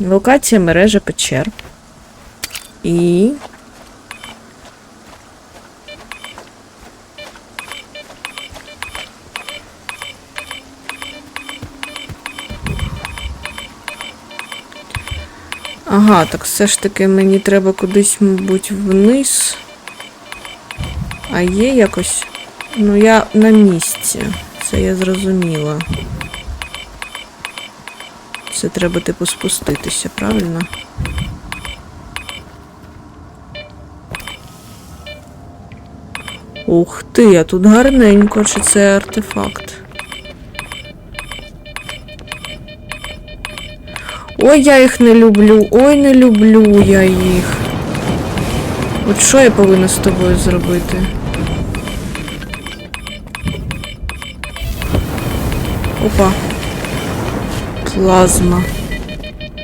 Локація мережа печер. І. Ага, так все ж таки мені треба кудись, мабуть, вниз. А є якось. Ну, я на місці. Це я зрозуміла. Це треба, типу, спуститися, правильно? Ух ти, а тут гарненько, чи це артефакт? Ой, я їх не люблю, ой, не люблю я їх. От що я повинна з тобою зробити? Опа. Плазма.